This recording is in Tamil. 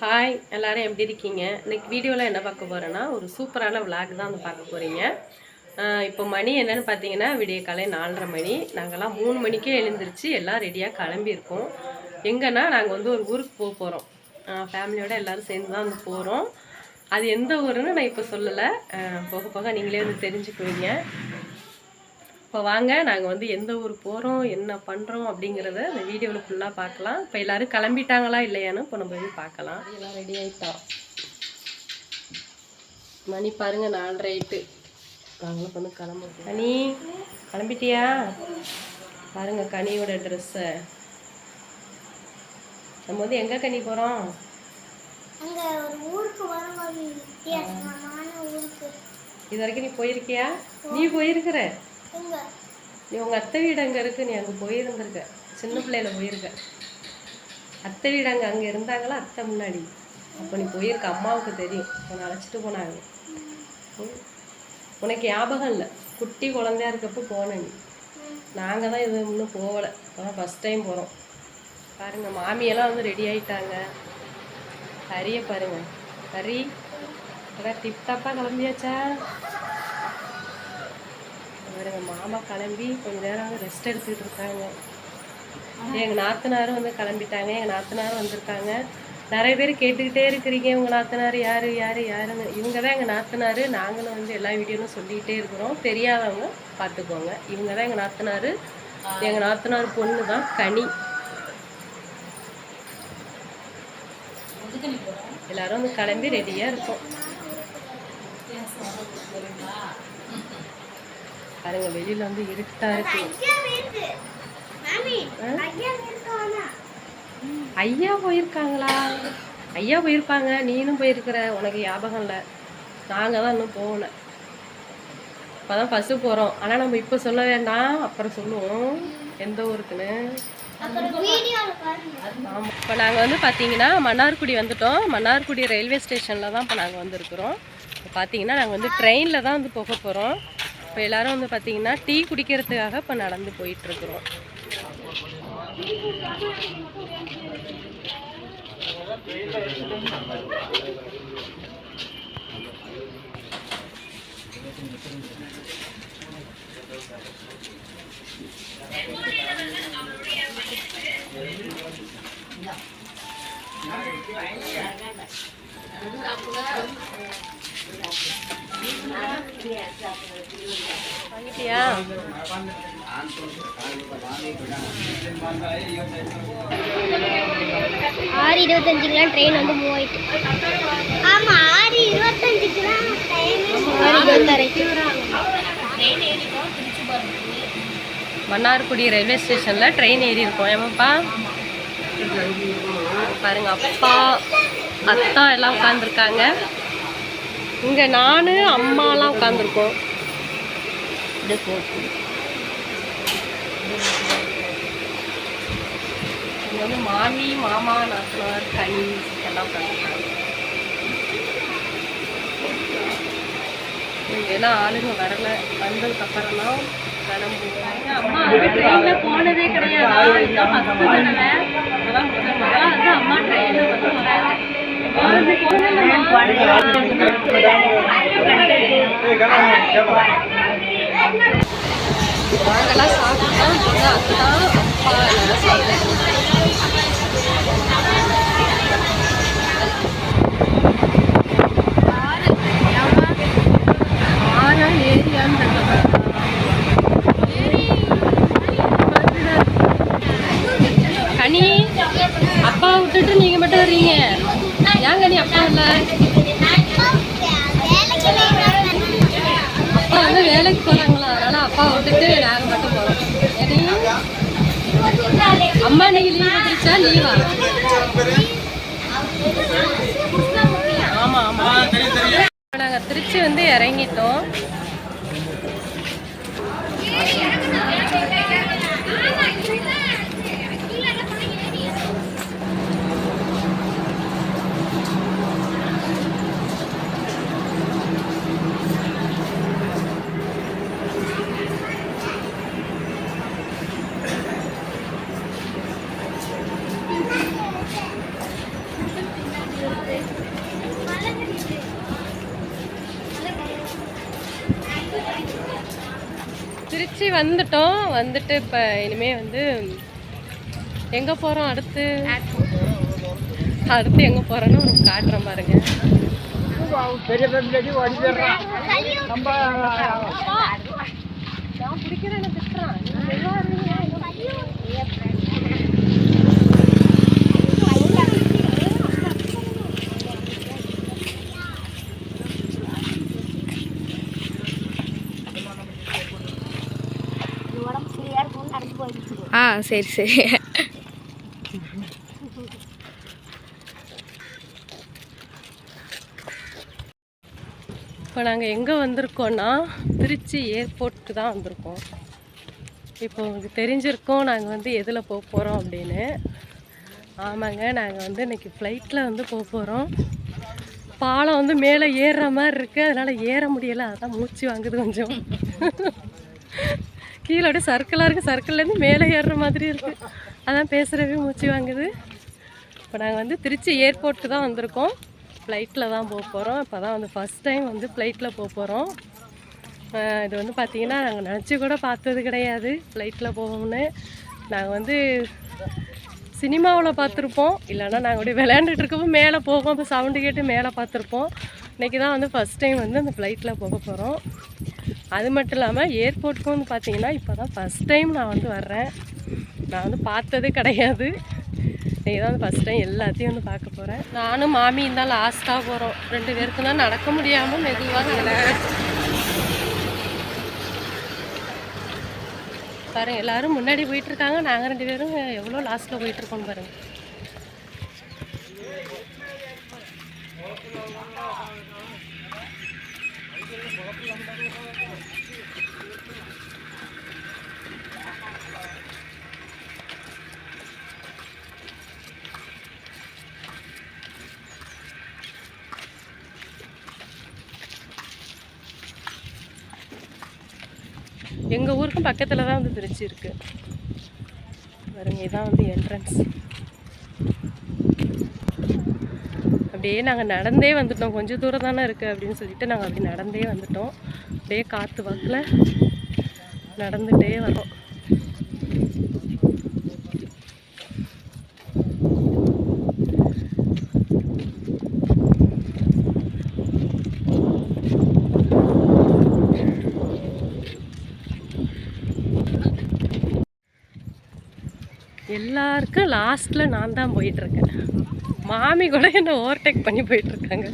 ஹாய் எல்லோரும் எப்படி இருக்கீங்க? இன்னைக்கு வீடியோவில் என்ன பார்க்க போகிறேன்னா ஒரு சூப்பரான விளாக் தான் வந்து பார்க்க போகிறீங்க இப்போ மணி என்னென்னு பார்த்தீங்கன்னா விடிய காலை நாலரை மணி. நாங்கள்லாம் மூணு மணிக்கே எழுந்திரிச்சு எல்லாம் ரெடியாக கிளம்பியிருக்கோம். எங்கன்னா நாங்கள் வந்து ஒரு ஊருக்கு போக போகிறோம் ஃபேமிலியோட எல்லோரும் சேர்ந்து தான் வந்து போகிறோம் அது எந்த ஊருன்னு நான் இப்போ சொல்லலை. போக போக நீங்களே வந்து தெரிஞ்சுக்குவீங்க. இப்போ வாங்க நாங்கள் வந்து எந்த ஊர் போகிறோம் என்ன பண்ணுறோம் அப்படிங்கிறத இந்த வீடியோவில் ஃபுல்லாக பார்க்கலாம். இப்போ எல்லாரும் கிளம்பிட்டாங்களா இல்லையான்னு இப்போ நம்ம போய் பார்க்கலாம். எல்லாம் ரெடி ஆகிட்டோம் மணி பாருங்க நாலரை ஆயிட்டு. நாங்களும் வந்து கிளம்புறோம். கனி கிளம்பிட்டியா? பாருங்க கனியோட ட்ரெஸ்ஸை நம்ம வந்து எங்கே கனி போகிறோம் அங்க ஒரு ஊருக்கு வரும்போது வித்தியாசமான ஊருக்கு. இது வரைக்கும் நீ போயிருக்கியா? நீ போயிருக்கிற? நீ உங்கள் அத்தை வீடு அங்கே இருக்கு. நீ அங்கே போயிருந்திருக்க. சின்ன பிள்ளையில போயிருக்க. அத்தை வீடு அங்கே அங்கே இருந்தாங்களா அத்தை முன்னாடி? அப்போ நீ போயிருக்க. அம்மாவுக்கு தெரியும். உன்னை அழைச்சிட்டு போனாங்க. உனக்கு ஞாபகம் இல்லை. குட்டி குழந்தையா இருக்கப்போ போன நீ. நாங்கள் தான் இது இன்னும் போகலை. ஆனால் ஃபஸ்ட் டைம் போகிறோம் பாருங்க மாமியெல்லாம் வந்து ரெடி ஆயிட்டாங்க. ஹரியை பாருங்க. ஹரி அதான் கிளம்பியாச்சா? பாருங்க மாமா கிளம்பி கொஞ்ச நேரம் ரெஸ்ட் எடுத்துக்கிட்டு இருக்காங்க. எங்க நாத்தனாரும் வந்து கிளம்பிட்டாங்க எங்க நாத்தனாரும் வந்திருக்காங்க. நிறைய பேர் கேட்டுக்கிட்டே இருக்கிறீங்க இவங்க நாத்தனார் யார் யார் யாருன்னு. இவங்க தான் எங்கள் நாத்தனார். நாங்களும் வந்து எல்லா வீடியோலும் சொல்லிக்கிட்டே இருக்கிறோம். தெரியாதவங்க பார்த்துக்கோங்க. இவங்க தான் எங்கள் நாத்தனார். எங்கள் நாத்தனார் பொண்ணு தான் கனி. எல்லாரும் வந்து கிளம்பி ரெடியாக இருக்கோம். பாருங்க வெளியில வந்து இருட்டா இருக்கு. ஐயா போயிருக்காங்களா? ஐயா போயிருப்பாங்க நீனும் போயிருக்கிற. உனக்கு ஞாபகம் இல்லை. நாங்கள் தான் இன்னும் போகல. இப்போதான் ஃபஸ்ட்டு போகிறோம் ஆனால் நம்ம இப்போ சொல்ல வேண்டாம். அப்புறம் சொல்லுவோம். எந்த ஊருக்குன்னு. ஆமாம் இப்போ நாங்கள் வந்து பார்த்தீங்கன்னா மன்னார்குடி வந்துட்டோம். மன்னார்குடி ரயில்வே ஸ்டேஷனில் தான் இப்போ நாங்கள் வந்திருக்கிறோம். இப்போ பார்த்தீங்கன்னா நாங்கள் வந்து ட்ரெயினில் தான் வந்து போக போகிறோம் இப்போ எல்லாரும் வந்து பார்த்தீங்கன்னா டீ குடிக்கிறதுக்காக இப்போ நடந்து போயிட்டுருக்குறோம். வாங்கிட்டியா ஆறு இருபத்தஞ்சுக்குலாம் ட்ரெயின் வந்து மூவ் ஆயிட்டு. ஆமா ஆறு இருபத்தஞ்சுக்குலாம் ஆறு மன்னார்குடி ரயில்வே ஸ்டேஷனில் ட்ரெயின் ஏறி இருக்கோம். ஏமாப்பா? பாருங்க அப்பா அத்தா எல்லாம் உட்காந்துருக்காங்க இங்கே நான் அம்மாலாம் உட்காந்துருக்கோம் இங்கே வந்து மாமி மாமா நாசர் கனி எல்லாம் உட்காந்துருக்காங்க ஏன்னா ஆளுங்க வரல. வந்ததுக்கு அப்புறம் தான் கிளம்புவோம் அம்மா வந்து போனதே கிடையாது. அதான் முதல் வந்து அம்மா ட்ரெயின் வந்து வராங்க. பழங்கள்லாம் சாப்பிட்டா சாப்பிட்டோம் அப்பா எல்லாரும் சாப்பிட்டேன் ஆறா ஏரியான்னு கனி அப்பா விட்டுட்டு நீங்க மட்டும் வர்றீங்க ஏன் கனி அப்பா இல்ல அப்பா வந்து வேலைக்கு போறாங்களா? அதனால அப்பா விட்டுட்டு நாங்க மட்டும் போறோம் ஏடி? அம்மா இன்னைக்கு லீவ் வந்துருச்சா? லீவா ஆமா ஆமா. இப்ப நாங்க திருச்சி வந்து இறங்கிட்டோம். திருச்சி வந்துட்டோம். வந்துட்டு இப்போ இனிமே வந்து எங்கே போகிறோம் அடுத்து? அடுத்து எங்கே போகிறோன்னு ஒரு காட்டுறேன் பாருங்க. பெரிய ஆ சரி சரி. இப்போ நாங்கள் எங்கே வந்திருக்கோன்னா திருச்சி ஏர்போர்ட்டுக்கு தான் வந்திருக்கோம். இப்போ உங்களுக்கு தெரிஞ்சிருக்கோம் நாங்கள் வந்து எதில் போக போகிறோம் அப்படின்னு. ஆமாங்க நாங்கள் வந்து இன்னைக்கு ஃப்ளைட்டில் வந்து போக போகிறோம் பாலம் வந்து மேலே ஏறுற மாதிரி இருக்குது அதனால் ஏற முடியலை. அதான் மூச்சு வாங்குது கொஞ்சம். கீழே அப்படியே சர்க்கிளாக இருக்குது சர்க்கிள்லேருந்து மேலே ஏறுற மாதிரி இருக்குது அதான் பேசுகிறவே மூச்சு வாங்குது. இப்போ நாங்கள் வந்து திருச்சி ஏர்போர்ட்டுக்கு தான் வந்திருக்கோம். ஃப்ளைட்டில் தான் போக போகிறோம் இப்போ தான் வந்து ஃபஸ்ட் டைம் வந்து ஃப்ளைட்டில் போக போகிறோம் இது வந்து பார்த்திங்கன்னா நாங்கள் நினச்சி கூட பார்த்தது கிடையாது ஃப்ளைட்டில் போவோம்னு. நாங்கள் வந்து சினிமாவில் பார்த்துருப்போம். இல்லைன்னா நாங்கள் அப்படியே விளையாண்டுட்டு இருக்கப்போ மேலே போவோம். இப்போ சவுண்டு கேட்டு மேலே பார்த்துருப்போம். இன்றைக்கி தான் வந்து ஃபஸ்ட் டைம் வந்து அந்த ஃப்ளைட்டில் போக போகிறோம் அது மட்டும் இல்லாமல் ஏர்போர்ட்டுக்கும் வந்து பார்த்தீங்கன்னா இப்போ தான் ஃபஸ்ட் டைம் நான் வந்து வர்றேன். நான் வந்து பார்த்ததே கிடையாது. இன்றைக்கி தான் ஃபஸ்ட் டைம் எல்லாத்தையும் வந்து பார்க்க போகிறேன் நானும் மாமியும் தான் லாஸ்ட்டாக போகிறோம் ரெண்டு பேருக்கு தான் நடக்க முடியாமல் மெதுவாக நட பாருங்கள் எல்லாரும் முன்னாடி போயிட்டுருக்காங்க நாங்கள் ரெண்டு பேரும் எவ்வளோ லாஸ்ட்டில் போயிட்டு பாருங்கள் எங்கள் ஊருக்கும் பக்கத்தில் தான் வந்து திருச்சி இருக்குது பாருங்க இதான் வந்து என்ட்ரன்ஸ் அப்படியே நாங்கள் நடந்தே வந்துட்டோம். கொஞ்சம் தூரம் தானே இருக்குது அப்படின்னு சொல்லிட்டு நாங்கள் அப்படி நடந்தே வந்துட்டோம். அப்படியே காற்று வாக்கில் நடந்துகிட்டே வரோம் எல்லாருக்கும் லாஸ்ட்டில் நான் தான் போயிட்டுருக்கேன். மாமி கூட என்னை ஓவர்டேக் பண்ணி போயிட்டுருக்காங்க.